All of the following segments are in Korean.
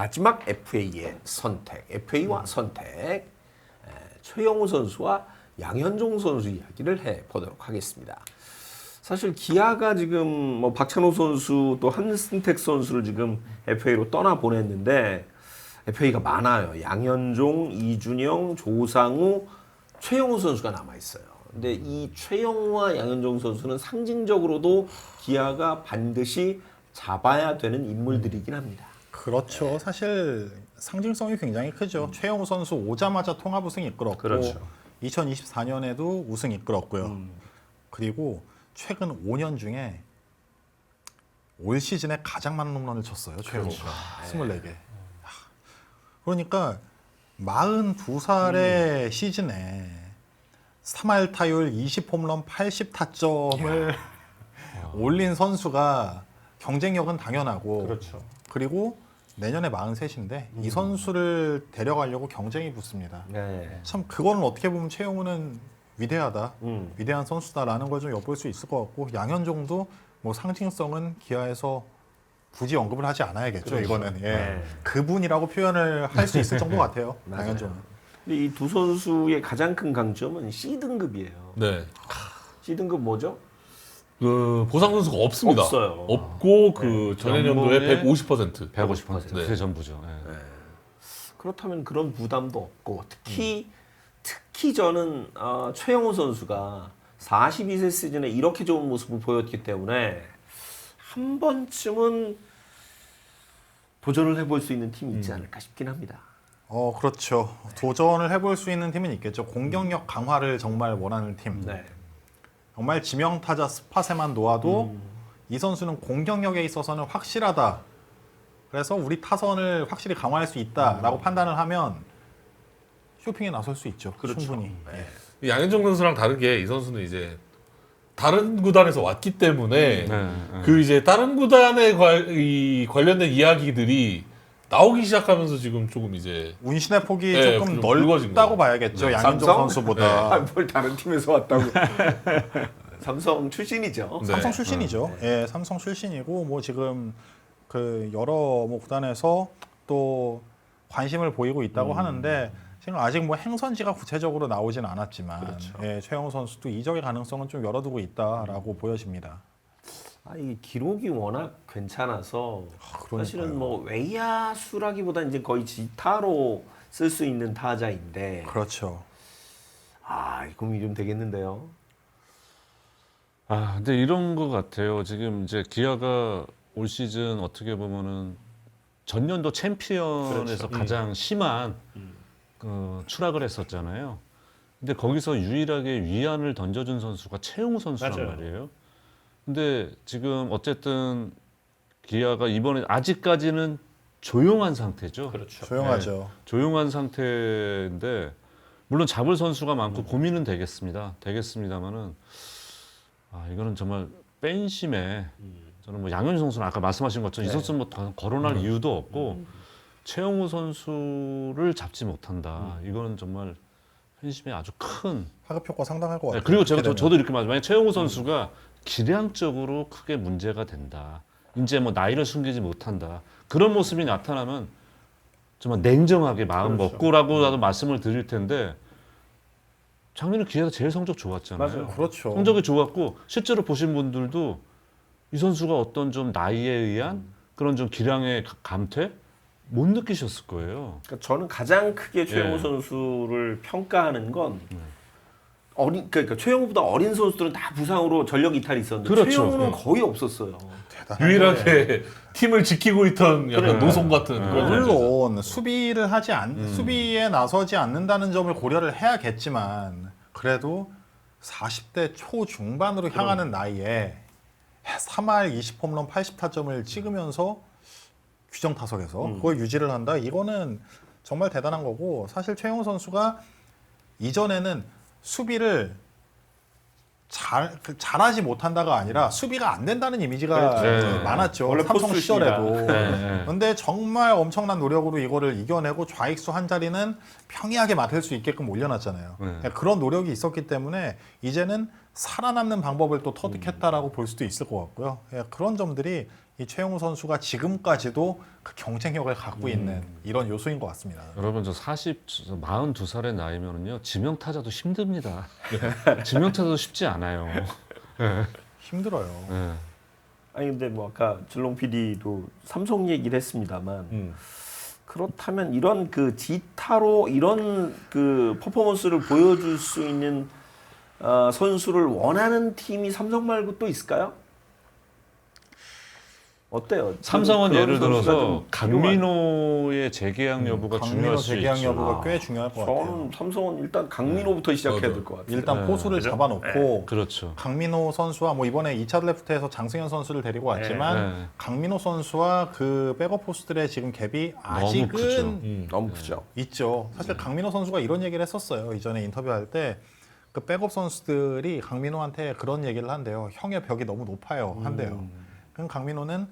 마지막 FA의 선택, FA와 선택 에, 최영우 선수와 양현종 선수 이야기를 해 보도록 하겠습니다. 사실 기아가 지금 뭐 박찬호 선수 또 한승택 선수를 지금 FA로 떠나 보냈는데 FA가 많아요. 양현종, 이준영, 조상우, 최영우 선수가 남아 있어요. 근데 이 최영우와 양현종 선수는 상징적으로도 기아가 반드시 잡아야 되는 인물들이긴 합니다. 그렇죠. 사실 상징성이 굉장히 크죠. 최영우 선수 오자마자 통합 우승 이끌었고 그렇죠. 2024년에도 우승 이끌었고요. 그리고 최근 5년 중에 올 시즌에 가장 많은 홈런을 쳤어요. 최영우가 24개. 그러니까 42살의 시즌에 3할 타율 20홈런 80타점을 올린 선수가 경쟁력은 당연하고 그렇죠. 그리고 내년에 43인데 이 선수를 데려가려고 경쟁이 붙습니다. 네. 참 그거는 어떻게 보면 최용우는 위대하다, 음. 위대한 선수다라는 걸 좀 엿볼 수 있을 것 같고 양현종도 뭐 상징성은 기아에서 굳이 언급을 하지 않아야겠죠. 이거는 예. 네. 그분이라고 표현을 할 수 있을 정도 같아요. 양현종은. 근데 이 두 선수의 가장 큰 강점은 C 등급이에요. 네. C 등급 뭐죠? 그 보상 선수가 없습니다. 없어요. 없고 그 전년 연도에 연봉의 150%. 150% 네. 전부죠. 예. 그렇다면 그런 부담도 없고 특히 특히 저는 어, 최영호 선수가 42세 시즌에 이렇게 좋은 모습을 보였기 때문에 한 번쯤은 도전을 해볼 수 있는 팀이 있지 않을까 싶긴 합니다. 어 그렇죠. 도전을 해볼 수 있는 팀은 있겠죠. 공격력 강화를 정말 원하는 팀. 네. 정말 지명 타자 스팟에만 놓아도 이 선수는 공격력에 있어서는 확실하다. 그래서 우리 타선을 확실히 강화할 수 있다라고 판단을 하면 쇼핑에 나설 수 있죠. 그렇죠. 충분히. 네. 예. 양현종 선수랑 다르게 이 선수는 이제 다른 구단에서 왔기 때문에 네, 네. 그 이제 다른 구단에 관, 이 관련된 이야기들이 나오기 시작하면서 지금 조금 이제 운신의 폭이 네, 조금 좀 굵어진 넓다고 거죠. 봐야겠죠. 네. 양현종 삼성? 선수보다. 아, 뭘 다른 팀에서 왔다고? 삼성 출신이죠. 네. 삼성 출신이죠. 예, 삼성 출신이고 뭐 지금 그 여러 뭐 구단에서 또 관심을 보이고 있다고 하는데 지금 아직 뭐 행선지가 구체적으로 나오진 않았지만 예, 최영우 선수도 이적의 가능성은 좀 열어두고 있다라고 보여집니다. 아, 이 기록이 워낙 괜찮아서 그러니까요. 사실은 뭐 외야수라기보다 이제 거의 지타로 쓸 수 있는 타자인데 그렇죠. 아, 이 고민이 좀 되겠는데요. 아, 근데 이런 것 같아요. 지금 이제 기아가 올 시즌 어떻게 보면은 전년도 챔피언에서 그렇죠. 가장 심한 그 추락을 했었잖아요. 근데 거기서 유일하게 위안을 던져준 선수가 최용우 선수란 맞아요. 말이에요. 근데 지금 어쨌든 기아가 이번에 아직까지는 조용한 상태죠. 그렇죠. 조용하죠. 조용한 상태인데 물론 잡을 선수가 많고 고민은 되겠습니다. 되겠습니다만은 아 이거는 정말 뺀심에 저는 뭐 양현종 선수는 아까 말씀하신 것처럼 이 선수는 뭐더 거론할 이유도 없고 최영우 선수를 잡지 못한다. 이거는 정말 팬심에 아주 큰. 하급 효과 상당할 것 네, 같아요. 그리고 제가 저. 저도 이렇게 말해요. 만약 최영우 선수가 기량적으로 크게 문제가 된다. 이제 뭐 나이를 숨기지 못한다. 그런 모습이 나타나면 정말 냉정하게 마음 그렇죠. 먹고라고라도 말씀을 드릴 텐데 작년에 기아가 제일 성적 좋았잖아요. 맞아요. 그렇죠. 성적이 좋았고 실제로 보신 분들도 이 선수가 어떤 좀 나이에 의한 그런 좀 기량의 가- 감퇴 못 느끼셨을 거예요. 그러니까 저는 가장 크게 최영우 예. 선수를 평가하는 건 어린 그러니까 최영우보다 어린 선수들은 다 부상으로 전력 이탈이 있었는데 그렇죠. 최영우는 음. 거의 없었어요. 유일하게 팀을 지키고 있던 약간 그래. 노송 같은 그런 존재죠. 물론 수비를 하지 않 수비에 나서지 않는다는 점을 고려를 해야겠지만 그래도 40대 초 중반으로 향하는 나이에 3할 20홈런 80타점을 찍으면서 규정 타석에서 그걸 유지를 한다. 이거는 정말 대단한 거고 사실 최영우 선수가 이전에는 수비를 잘 그, 잘하지 못한다가 아니라 수비가 안 된다는 이미지가 그렇죠. 네. 많았죠. 원래 삼성 시절에도. 네, 네. 근데 정말 엄청난 노력으로 이거를 이겨내고 좌익수 한 자리는 평이하게 맡을 수 있게끔 올려놨잖아요. 네. 그런 노력이 있었기 때문에 이제는 살아남는 방법을 또 터득했다라고 볼 수도 있을 것 같고요. 예, 그런 점들이 이 최용우 선수가 지금까지도 그 경쟁력을 갖고 음. 있는 이런 요소인 것 같습니다. 여러분 저 40, 42살의 나이면은요 지명 타자도 힘듭니다. 지명 타자도 쉽지 않아요. 힘들어요. 예. 아니 근데 뭐 아까 줄롱 PD도 삼성 얘기를 했습니다만 음. 그렇다면 이런 그 지타로 이런 그 퍼포먼스를 보여줄 수 있는 어, 선수를 원하는 팀이 삼성 말고 또 있을까요? 어때요? 삼성은 예를 들어서 강민호의 재계약 여부가 음, 강민호 중요할 수 재계약 있죠. 여부가 아, 꽤 중요할 것 같아요. 저는 삼성은 일단 강민호부터 시작해야 될 것 같아요. 일단 네. 포수를 그죠? 잡아놓고 그렇죠. 강민호 선수와 뭐 이번에 2차 드래프트에서 장승현 선수를 데리고 왔지만 네. 강민호 선수와 그 백업 포수들의 지금 갭이 크죠. 아직은 음. 너무 크죠. 있죠. 사실 강민호 선수가 이런 얘기를 했었어요. 이전에 인터뷰할 때 그 백업 선수들이 강민호한테 그런 얘기를 한대요. 형의 벽이 너무 높아요. 한대요. 그럼 강민호는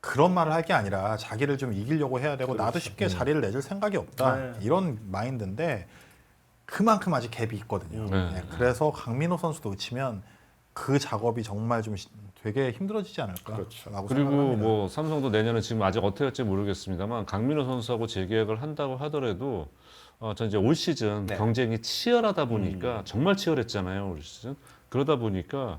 그런 말을 할 게 아니라 자기를 좀 이기려고 해야 되고 나도 쉽게 자리를 내줄 생각이 없다. 네. 이런 마인드인데 그만큼 아직 갭이 있거든요. 네. 네, 그래서 강민호 선수도 놓치면 그 작업이 정말 좀 시- 되게 힘들어지지 않을까. 그렇죠. 라고 그리고 생각합니다. 뭐 삼성도 내년에 지금 아직 어떻게 할지 모르겠습니다만 강민호 선수하고 재계약을 한다고 하더라도 어, 전 이제 올 시즌 네. 경쟁이 치열하다 보니까 음. 정말 치열했잖아요 올 시즌 그러다 보니까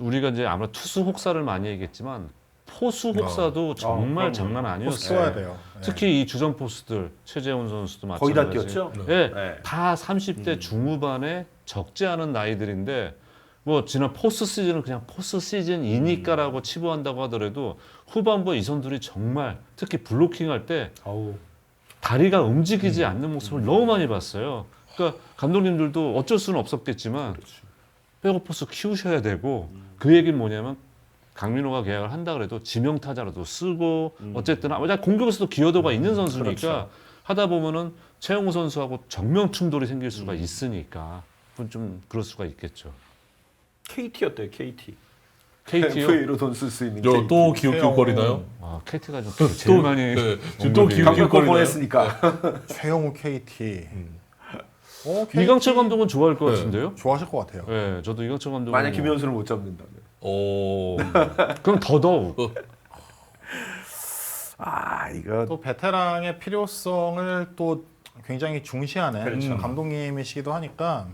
우리가 이제 아마 투수 혹사를 많이 얘기했지만 포수 혹사도 정말 그럼요. 장난 아니었어요. 써야 돼요. 네. 특히 이 주전 포수들 최재훈 선수도 거의 다 마찬가지. 뛰었죠. 예, 네. 다 30대 중후반에 적지 않은 나이들인데 뭐 지난 포스 시즌은 그냥 포스 시즌이니까라고 치부한다고 하더라도 후반부 이 선들이 정말 특히 블로킹 할 때 아우. 다리가 움직이지 않는 모습을 너무 많이 봤어요. 그러니까 감독님들도 어쩔 수는 없었겠지만 백업 포스 키우셔야 되고 그 얘기는 뭐냐면 강민호가 계약을 한다 그래도 지명 타자라도 쓰고 어쨌든 아마 공격에서도 기여도가 있는 선수니까 그렇죠. 하다 보면은 최영우 선수하고 정면 충돌이 생길 수가 있으니까 그건 좀 그럴 수가 있겠죠. KT였대요. KT. KT요? FA로 돈 쓸 수 있는 저 KT. 또 기웃기웃거리나요? 아, KT가 좀 제일 또, 많이 네, 지금 또 기웃기웃거리나요? 보냈으니까. 최영우 KT. 어, KT 이강철 감독은 좋아할 것 네. 같은데요? 좋아하실 것 같아요. 네, 저도 이강철 감독 만약 김현수를 못 잡는다면. 오. 그럼 더더욱 아 이거 또 베테랑의 필요성을 또 굉장히 중시하는 그렇죠. 감독님이시기도 하니까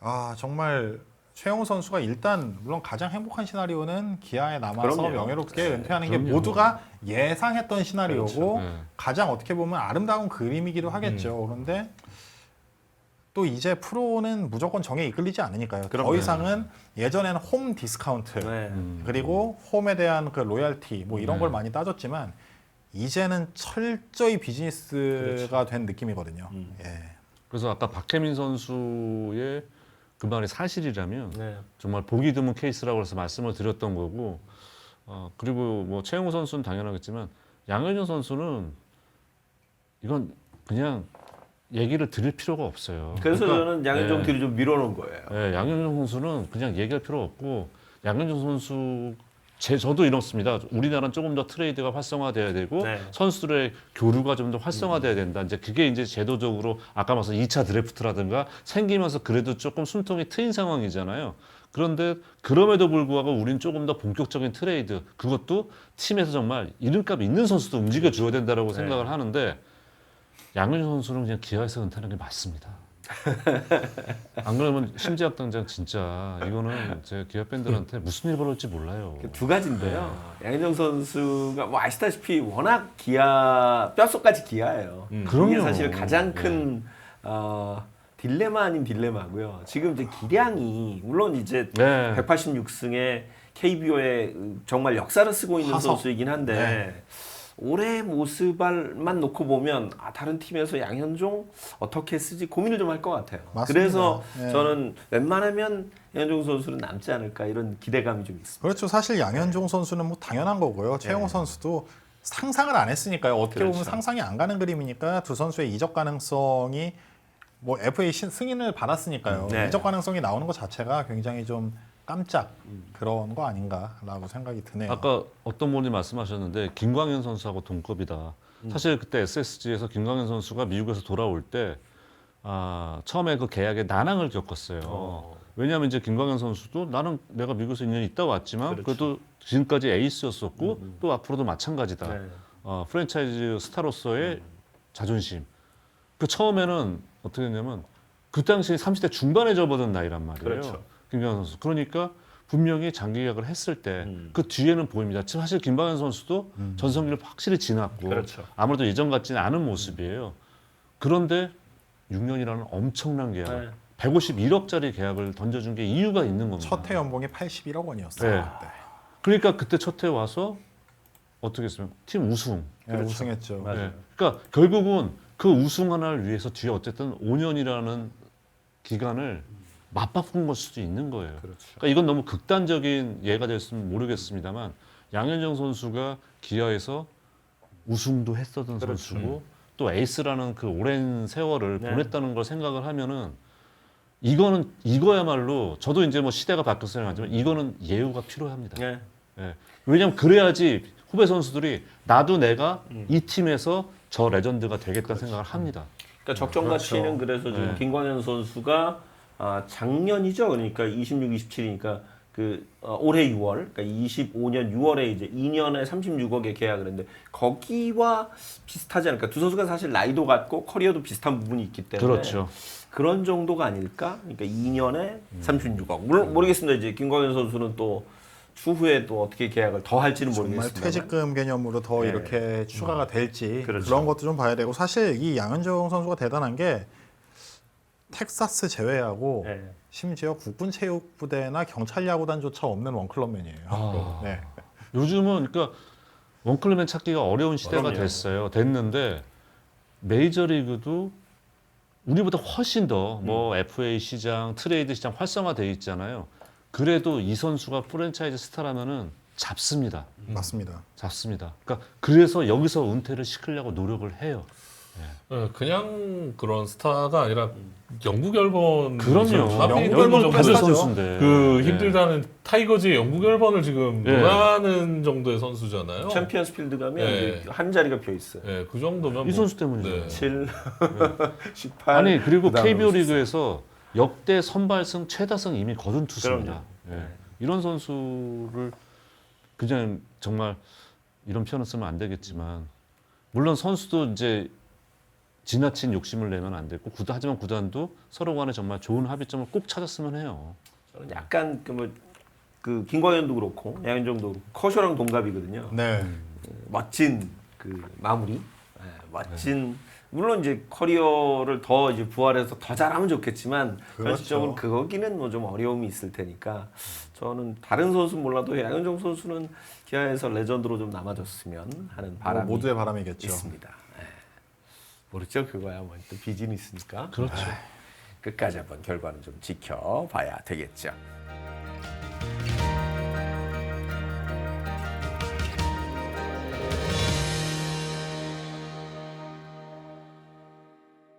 아 정말 최영우 선수가 일단 물론 가장 행복한 시나리오는 기아에 남아서 그럼요. 명예롭게 은퇴하는 게 그럼요. 모두가 예상했던 시나리오고 네. 가장 어떻게 보면 아름다운 그림이기도 하겠죠. 그런데 또 이제 프로는 무조건 정에 이끌리지 않으니까요. 더 그럼요. 이상은 예전에는 홈 디스카운트 네. 음. 그리고 홈에 대한 그 로열티 뭐 이런 네. 걸 많이 따졌지만 이제는 철저히 비즈니스가 그렇죠. 된 느낌이거든요. 음. 예. 그래서 아까 박혜민 선수의 그 말이 사실이라면 네. 정말 보기 드문 케이스라고 해서 말씀을 드렸던 거고 어, 그리고 뭐 최영우 선수는 당연하겠지만 양현종 선수는 이건 그냥 얘기를 드릴 필요가 없어요. 그래서 그러니까, 저는 양현종 네. 뒤로 좀 밀어놓은 거예요. 예, 양현종 선수는 그냥 얘기할 필요 없고 양현종 선수 제 저도 이렇습니다. 우리나라는 조금 더 트레이드가 활성화돼야 되고 네. 선수들의 교류가 좀 더 활성화돼야 된다. 이제 그게 이제 제도적으로 아까 말씀 2차 드래프트라든가 생기면서 그래도 조금 숨통이 트인 상황이잖아요. 그런데 그럼에도 불구하고 우린 조금 더 본격적인 트레이드 그것도 팀에서 정말 이름값 있는 선수도 움직여 줘야 된다라고 네. 생각을 하는데 양현종 선수는 그냥 기아에서 은퇴하는 게 맞습니다. 안 그러면 심지학 당장 진짜 이거는 제 기아 팬들한테 무슨 일 벌어질지 몰라요. 그두 가지인데요. 양현종 선수가 뭐 아시다시피 워낙 기아 뼛속까지 기아예요. 음. 그럼요. 이게 사실 가장 큰 어, 딜레마 아닌 딜레마고요. 지금 이제 기량이 물론 이제 네. 186승에 KBO에 정말 역사를 쓰고 있는 화석. 선수이긴 한데 네. 올해 모습만 놓고 보면 아, 다른 팀에서 양현종 어떻게 쓰지 고민을 좀 할 것 같아요. 맞습니다. 그래서 네. 저는 웬만하면 양현종 선수는 남지 않을까 이런 기대감이 좀 있습니다. 그렇죠. 사실 양현종 선수는 뭐 당연한 거고요. 네. 선수도 상상을 안 했으니까요. 어떻게 보면 그렇죠. 상상이 안 가는 그림이니까 두 선수의 이적 가능성이 뭐 FA 신- 승인을 받았으니까요. 네. 이적 가능성이 나오는 것 자체가 굉장히 좀 깜짝 그런 거 아닌가라고 생각이 드네요. 아까 어떤 분이 말씀하셨는데 김광현 선수하고 동급이다. 사실 그때 SSG에서 김광현 선수가 미국에서 돌아올 때 아, 처음에 그 계약에 난항을 겪었어요. 왜냐하면 이제 김광현 선수도 나는 내가 미국에서 2년 있다 왔지만 그래도 지금까지 에이스였었고 또 앞으로도 마찬가지다. 네. 어, 프랜차이즈 스타로서의 자존심. 그 처음에는 어떻게 했냐면 그 당시에 30대 중반에 접어든 나이란 말이에요. 그렇죠. 김광현 선수. 그러니까 분명히 장기 계약을 했을 때 그 음. 뒤에는 보입니다. 사실 김광현 선수도 전성기를 확실히 지났고 그렇죠. 아무래도 예전 같지는 않은 모습이에요. 그런데 6년이라는 엄청난 계약, 네. 151억짜리 계약을 던져준 게 이유가 있는 겁니다. 첫 해 연봉이 81억 원이었어요. 네. 네. 그러니까 그때 첫 해 와서 어떻게 했으면 팀 우승. 네, 우승했죠. 맞아요. 네. 그러니까 결국은 그 우승 하나를 위해서 뒤에 어쨌든 5년이라는 기간을 맞바꾼 걸 수도 있는 거예요. 그렇죠. 그러니까 이건 너무 극단적인 예가 됐으면 모르겠습니다만 양현종 선수가 기아에서 우승도 했었던 그렇죠. 선수고 또 에이스라는 그 오랜 세월을 네. 보냈다는 걸 생각을 하면은 이거는 이거야말로 저도 이제 뭐 시대가 바뀌었어요 하지만 이거는 예우가 필요합니다. 네. 예. 왜냐하면 그래야지 후배 선수들이 나도 내가 음. 이 팀에서 저 레전드가 되겠다 생각을 합니다. 그러니까 적정 가치는 그래서 지금 네. 김광현 선수가 아, 작년이죠. 그러니까 26, 27이니까 그 어, 올해 6월, 그러니까 25년 6월에 이제 2년에 36억에 계약을 했는데 거기와 비슷하지 않을까? 두 선수가 사실 나이도 같고 커리어도 비슷한 부분이 있기 때문에 그렇죠. 그런 정도가 아닐까? 그러니까 2년에 36억. 물론 모르겠습니다. 이제 김광현 선수는 또 추후에 또 어떻게 계약을 더 할지는 정말 모르겠습니다. 퇴직금 개념으로 더 네. 이렇게 추가가 될지 그렇죠. 그런 것도 좀 봐야 되고 사실 이 양현종 선수가 대단한 게 텍사스 제외하고 네. 심지어 국군 체육부대나 경찰 야구단조차 없는 원클럽맨이에요. 아. 네. 요즘은 그러니까 원클럽맨 찾기가 어려운 시대가 그럼요. 됐어요. 됐는데 메이저리그도 우리보다 훨씬 더뭐 음. FA 시장, 트레이드 시장 활성화돼 있잖아요. 그래도 이 선수가 프랜차이즈 스타라면은 잡습니다. 맞습니다. 잡습니다. 그러니까 그래서 여기서 은퇴를 시키려고 노력을 해요. 예, 그냥 그런 스타가 아니라 영구 결번 그럼요. 결번 받을 비슷하죠. 선수인데. 그 네. 힘들다는 타이거즈의 영구 결번을 지금 예. 논하는 정도의 선수잖아요. 챔피언스 필드 가면 네. 이제 한 자리가 비어 있어요. 예, 그 정도면 이 뭐- 선수 때문이죠. 네. 7, 18. 아니 그리고 KBO 리그에서 역대 선발승 최다승 이미 거둔 투수입니다. 예. 이런 선수를 그냥 정말 이런 표현을 쓰면 안 되겠지만 물론 선수도 이제 지나친 욕심을 내면 안 되고 구단 하지만 구단도 서로 간에 정말 좋은 합의점을 꼭 찾았으면 해요. 저는 약간 그뭐그 김광현도 그렇고 양현종도 그렇고 커쇼랑 동갑이거든요. 네. 멋진 그 마무리, 예, 멋진 물론 이제 커리어를 더 이제 부활해서 더 잘하면 좋겠지만 그렇죠. 현실적으로 그거기는 뭐 좀 어려움이 있을 테니까 저는 다른 선수 는 몰라도 양현종 선수는 기아에서 레전드로 좀 남아줬으면 하는 뭐 바람이 모두의 바람이겠죠. 있습니다. 예. 모르죠 그거야 뭐 또 비즈니스니까 그렇죠. 끝까지 한번 결과는 좀 지켜봐야 되겠죠.